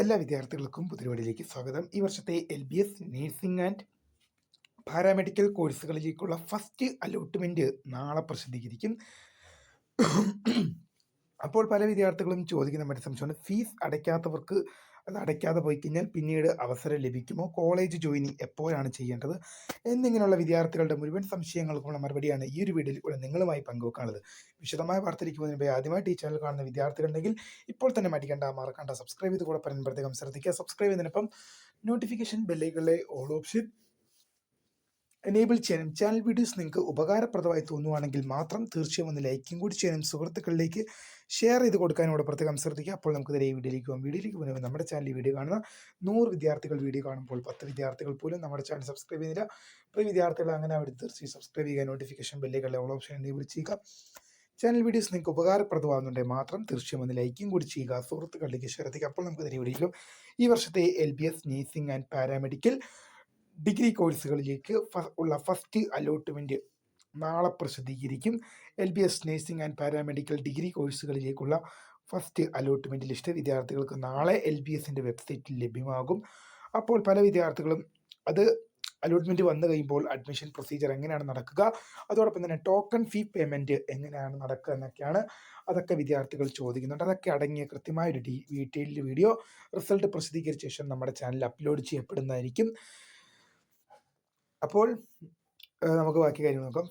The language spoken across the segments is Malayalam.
എല്ലാ വിദ്യാർത്ഥികൾക്കും പുതിയവടിയിലേക്ക് സ്വാഗതം. ഈ വർഷത്തെ L B S nursing and paramedical കോഴ്സുകളിലേക്കുള്ള first allotment നാളെ പ്രസിദ്ധീകരിക്കും. അപ്പോൾ പല വിദ്യാർത്ഥികളും ചോദിക്കുന്ന മറ്റു സംശയമാണ് ഫീസ് അടയ്ക്കാത്തവർക്ക് അത് അടയ്ക്കാതെ പോയി കഴിഞ്ഞാൽ പിന്നീട് അവസരം ലഭിക്കുമോ? കോളേജ് ജോയിനിങ് എപ്പോഴാണ് ചെയ്യേണ്ടത്? എന്നിങ്ങനെയുള്ള വിദ്യാർത്ഥികളുടെ മുഴുവൻ സംശയങ്ങൾക്കുള്ള മറുപടിയാണ് ഈ ഒരു വീഡിയോയിൽ കൂടെ നിങ്ങളുമായി പങ്കുവെക്കാനുള്ളത്. വിശദമായ വാർത്തയിലേക്ക് പോകുന്നതിന് ആദ്യമായിട്ട് ഈ ചാനൽ കാണുന്ന വിദ്യാർത്ഥികളുണ്ടെങ്കിൽ ഇപ്പോൾ തന്നെ മടിക്കേണ്ട മറക്കണ്ട. സബ്സ്ക്രൈബ് ചെയ്ത് കൂടെ പറയാൻ പ്രത്യേകം ശ്രദ്ധിക്കുക സബ്സ്ക്രൈബ് ചെയ്തതിനൊപ്പം നോട്ടിഫിക്കേഷൻ ബെല്ലുകളിലെ ഓൾ ഓപ്ഷൻ എനേബിൾ ചെയ്യാനും ചാനൽ വീഡിയോസ് നിങ്ങൾക്ക് ഉപകാരപ്രദമായി തോന്നുവാണെങ്കിൽ മാത്രം തീർച്ചയായും ഒന്ന് ലൈക്കും കൂടി ചെയ്യാനും സുഹൃത്തുക്കളിലേക്ക് ഷെയർ ചെയ്ത് കൊടുക്കാനോട് പ്രത്യേകം ശ്രദ്ധിക്കുക. അപ്പോൾ നമുക്ക് ഈ വീഡിയോയിലേക്ക് പോകാം വീഡിയോയിലേക്ക് പോകുമ്പോൾ നമ്മുടെ ചാനൽ വീഡിയോ കാണുന്ന നൂറ് വിദ്യാർത്ഥികൾ വീഡിയോ കാണുമ്പോൾ പത്ത് വിദ്യാർത്ഥികൾ പോലും നമ്മുടെ ചാനൽ സബ്സ്ക്രൈബ് ചെയ്യുന്നില്ല. പ്രിയ വിദ്യാർത്ഥികൾ അങ്ങനെ അവർ തീർച്ചയായും സബ്സ്ക്രൈബ് ചെയ്യുക നോട്ടിഫിക്കേഷൻ ബെല്ലുകളിലെ ഓൾ ഓപ്ഷൻ എനേബിൾ ചെയ്യുക. ചാനൽ വീഡിയോസ് നിങ്ങൾക്ക് ഉപകാരപ്രദമാകുന്നുണ്ടെങ്കിൽ മാത്രം തീർച്ചയായും ഒന്ന് ലൈക്കും കൂടി ചെയ്യുക സുഹൃത്തുക്കളിലേക്ക് ശ്രദ്ധിക്കുക അപ്പോൾ നമുക്ക് ഈ വീഡിയോയിലും ഈ വർഷത്തെ L B S nursing and paramedical degree കോഴ്സുകളിലേക്ക് ഉള്ള ഫസ്റ്റ് അലോട്ട്മെന്റ് നാളെ പ്രസിദ്ധീകരിക്കും. L B S nursing and paramedical degree കോഴ്സുകളിലേക്കുള്ള first allotment list വിദ്യാർത്ഥികൾക്ക് നാളെ എൽ ബി എസിന്റെ വെബ്സൈറ്റിൽ ലഭ്യമാകും. അപ്പോൾ പല വിദ്യാർത്ഥികളും അത് അലോട്ട്മെന്റ് വന്നു കഴിയുമ്പോൾ അഡ്മിഷൻ പ്രൊസീജിയർ എങ്ങനെയാണ് നടക്കുക അതോടൊപ്പം തന്നെ ടോക്കൺ ഫീ പേയ്മെന്റ് എങ്ങനെയാണ് നടക്കുക എന്നൊക്കെയാണ് അതൊക്കെ വിദ്യാർത്ഥികൾ ചോദിക്കുന്നുണ്ട്. അതൊക്കെ അടങ്ങിയ കൃത്യമായൊരു ഡീ ഡീറ്റെയിൽഡ് വീഡിയോ റിസൾട്ട് പ്രസിദ്ധീകരിച്ച ശേഷം നമ്മുടെ ചാനലിൽ അപ്ലോഡ് ചെയ്യപ്പെടുന്നതായിരിക്കും. അപ്പോൾ നമുക്ക് ബാക്കി കാര്യം നോക്കാം.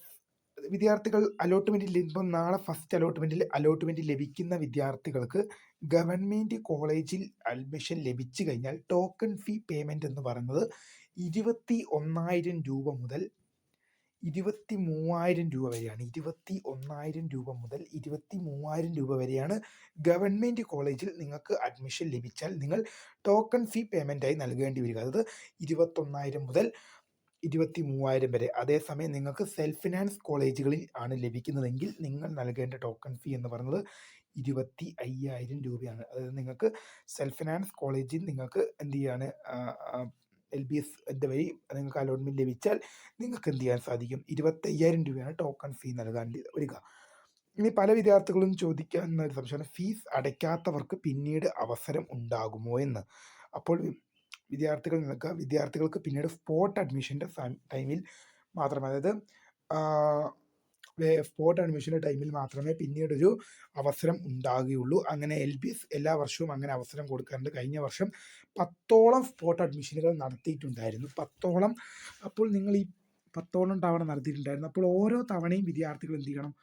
വിദ്യാർത്ഥികൾ അലോട്ട്മെന്റിൽ ഇപ്പം നാളെ ഫസ്റ്റ് അലോട്ട്മെന്റിൽ അലോട്ട്മെന്റ് ലഭിക്കുന്ന വിദ്യാർത്ഥികൾക്ക് ഗവൺമെന്റ് കോളേജിൽ അഡ്മിഷൻ ലഭിച്ചു കഴിഞ്ഞാൽ ടോക്കൺ ഫീ പേയ്മെന്റ് എന്ന് പറയുന്നത് ഇരുപത്തി ഒന്നായിരം രൂപ മുതൽ ഇരുപത്തി മൂവായിരം രൂപ വരെയാണ്. ഇരുപത്തി ഒന്നായിരം രൂപ മുതൽ ഇരുപത്തി മൂവായിരം രൂപ വരെയാണ് ഗവൺമെന്റ് കോളേജിൽ നിങ്ങൾക്ക് അഡ്മിഷൻ ലഭിച്ചാൽ നിങ്ങൾ ടോക്കൺ ഫീ പേയ്മെന്റായി നൽകേണ്ടി വരിക. അതായത് ഇരുപത്തൊന്നായിരം മുതൽ ഇരുപത്തി മൂവായിരം വരെ. അതേസമയം നിങ്ങൾക്ക് സെൽഫ് ഫിനാൻസ് കോളേജുകളിൽ ആണ് ലഭിക്കുന്നതെങ്കിൽ നിങ്ങൾ നൽകേണ്ട ടോക്കൺ ഫീ എന്ന് പറയുന്നത് ഇരുപത്തി അയ്യായിരം രൂപയാണ്. അതായത് നിങ്ങൾക്ക് സെൽഫ് ഫിനാൻസ് കോളേജിൽ നിങ്ങൾക്ക് എന്ത് ചെയ്യാണ് എൽ ബി എസ് വഴി നിങ്ങൾക്ക് അലോട്ട്മെന്റ് ലഭിച്ചാൽ നിങ്ങൾക്ക് എന്ത് ചെയ്യാൻ സാധിക്കും? ഇരുപത്തയ്യായിരം രൂപയാണ് ടോക്കൺ ഫീ നൽകാൻ വരിക ഇനി പല വിദ്യാർത്ഥികളും ചോദിക്കുന്ന ഒരു സംശയമാണ് ഫീസ് അടയ്ക്കാത്തവർക്ക് പിന്നീട് അവസരം ഉണ്ടാകുമോ എന്ന്? അപ്പോൾ വിദ്യാർത്ഥികൾ നിൽക്കുക. വിദ്യാർത്ഥികൾക്ക് പിന്നീട് സ്പോട്ട് അഡ്മിഷന്റെ ടൈമിൽ മാത്രമേ അതായത് സ്പോട്ട് അഡ്മിഷന്റെ ടൈമിൽ മാത്രമേ പിന്നീടൊരു അവസരം ഉണ്ടാകുകയുള്ളൂ. അങ്ങനെ എൽ പി എസ് എല്ലാ വർഷവും അങ്ങനെ അവസരം കൊടുക്കാറുണ്ട്. കഴിഞ്ഞ വർഷം പത്തോളം സ്പോട്ട് അഡ്മിഷനുകൾ നടത്തിയിട്ടുണ്ടായിരുന്നു. പത്തോളം അപ്പോൾ നിങ്ങൾ ഈ പത്തോളം തവണ നടത്തിയിട്ടുണ്ടായിരുന്നു. അപ്പോൾ ഓരോ തവണയും വിദ്യാർത്ഥികൾ എന്ത് ചെയ്യണം?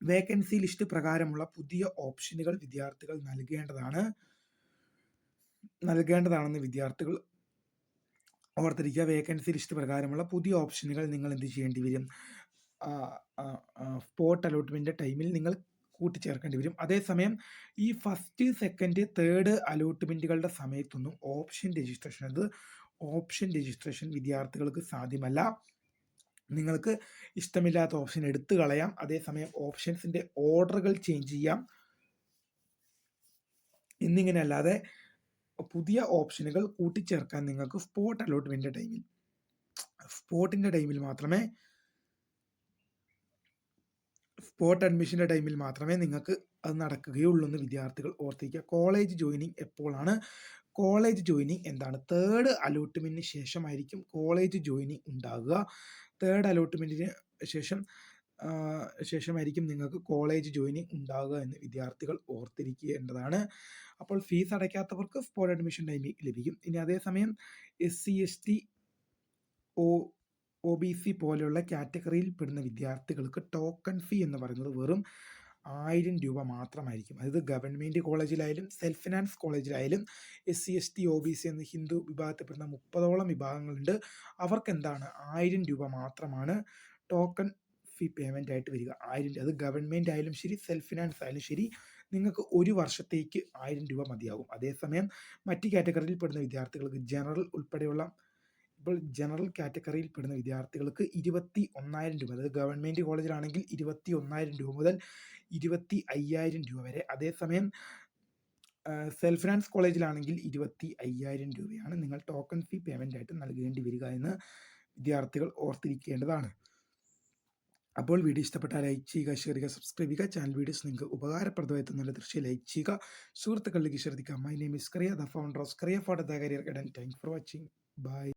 വേക്കൻസി ലിസ്റ്റ് പ്രകാരമുള്ള പുതിയ ഓപ്ഷനുകൾ വിദ്യാർത്ഥികൾ നൽകേണ്ടതാണ്. നൽകേണ്ടതാണെന്ന് വിദ്യാർത്ഥികൾ ഓർത്തിരിക്കുക. വേക്കൻസി ലിസ്റ്റ് പ്രകാരമുള്ള പുതിയ ഓപ്ഷനുകൾ നിങ്ങൾ എന്ത് ചെയ്യേണ്ടി വരും? സ്പോട്ട് അലോട്ട്മെന്റ് ടൈമിൽ നിങ്ങൾ കൂട്ടിച്ചേർക്കേണ്ടി വരും. അതേസമയം ഈ ഫസ്റ്റ് സെക്കൻഡ് തേർഡ് അലോട്ട്മെന്റുകളുടെ സമയത്തൊന്നും ഓപ്ഷൻ രജിസ്ട്രേഷൻ അത് ഓപ്ഷൻ രജിസ്ട്രേഷൻ വിദ്യാർത്ഥികൾക്ക് സാധ്യമല്ല. നിങ്ങൾക്ക് ഇഷ്ടമില്ലാത്ത ഓപ്ഷൻ എടുത്തു കളയാം. അതേസമയം ഓപ്ഷൻസിന്റെ ഓർഡറുകൾ ചേഞ്ച് ചെയ്യാം. എന്നിങ്ങനെ അല്ലാതെ പുതിയ ഓപ്ഷനുകൾ കൂട്ടിച്ചേർക്കാൻ നിങ്ങൾക്ക് സ്പോട്ട് അലോട്ട്മെന്റ് ടൈമിൽ. സ്പോട്ടിന്റെ ടൈമിൽ മാത്രമേ സ്പോട്ട് അഡ്മിഷന്റെ ടൈമിൽ മാത്രമേ നിങ്ങൾക്ക് അത് നടക്കുകയുള്ളൂ എന്ന് വിദ്യാർത്ഥികൾ ഓർത്തിരിക്കുക. കോളേജ് ജോയിനിങ് എപ്പോഴാണ്? കോളേജ് ജോയിനിങ് എന്താണ്? തേർഡ് അലോട്ട്മെന്റിന് ശേഷമായിരിക്കും കോളേജ് ജോയിനിങ് ഉണ്ടാകുക തേർഡ് അലോട്ട്മെന്റിന് ശേഷം ശേഷമായിരിക്കും നിങ്ങൾക്ക് കോളേജ് ജോയിനിങ് ഉണ്ടാവുക എന്ന് വിദ്യാർത്ഥികൾ ഓർത്തിരിക്കേണ്ടതാണ്. അപ്പോൾ ഫീസ് അടയ്ക്കാത്തവർക്ക് സ്പോട്ട് അഡ്മിഷൻ ലഭിക്കും. ഇനി അതേസമയം S C S T O O B C പോലെയുള്ള കാറ്റഗറിയിൽ പെടുന്ന വിദ്യാർത്ഥികൾക്ക് ടോക്കൺ ഫീ എന്ന് പറയുന്നത് വെറും ആയിരം രൂപ മാത്രമായിരിക്കും. അതായത് ഗവൺമെന്റ് കോളേജിലായാലും self finance കോളേജിലായാലും S C S T O B C എന്ന ഹിന്ദു വിഭാഗത്തിൽപ്പെടുന്ന മുപ്പതോളം വിഭാഗങ്ങളുണ്ട്. അവർക്ക് എന്താണ് ആയിരം രൂപ മാത്രമാണ് ടോക്കൺ ഫീ പേയ്മെന്റ് ആയിട്ട് വരിക. ആയിരം അത് ഗവൺമെന്റ് ആയാലും ശരി സെൽഫ് ഫിനാൻസ് ആയാലും ശരി നിങ്ങൾക്ക് ഒരു വർഷത്തേക്ക് ആയിരം രൂപ മതിയാകും. അതേസമയം മറ്റ് കാറ്റഗറിയിൽ പെടുന്ന വിദ്യാർത്ഥികൾക്ക് ജനറൽ ഉൾപ്പെടെയുള്ള ഇപ്പോൾ ജനറൽ കാറ്റഗറിയിൽ പെടുന്ന വിദ്യാർത്ഥികൾക്ക് ഇരുപത്തി ഒന്നായിരം രൂപ അതായത് ഗവൺമെന്റ് കോളേജിലാണെങ്കിൽ ഇരുപത്തി ഒന്നായിരം രൂപ മുതൽ ഇരുപത്തി അയ്യായിരം രൂപ വരെ. അതേസമയം സെൽഫ് ഫിനാൻസ് കോളേജിലാണെങ്കിൽ ഇരുപത്തി അയ്യായിരം രൂപയാണ് നിങ്ങൾ ടോക്കൺ ഫീ പേയ്മെന്റ് ആയിട്ട് നൽകേണ്ടി വരിക എന്ന് വിദ്യാർത്ഥികൾ ഓർത്തിരിക്കേണ്ടതാണ്. അപ്പോൾ വീഡിയോ ഇഷ്ടപ്പെട്ടാൽ ലൈക്ക് ചെയ്യുക ഷെയർ ചെയ്യുക സബ്സ്ക്രൈബ് ചെയ്യുക. ചാനൽ വീഡിയോസ് നിങ്ങൾക്ക് ഉപകാരപ്രദമായി നല്ല ദൃശ്യം ലൈക്ക് ചെയ്യുക. സുഹൃത്തുക്കളിലേക്ക് ശ്രദ്ധിക്കുക my name is Kariya the founder of Kariya for the career guidance thank for watching bye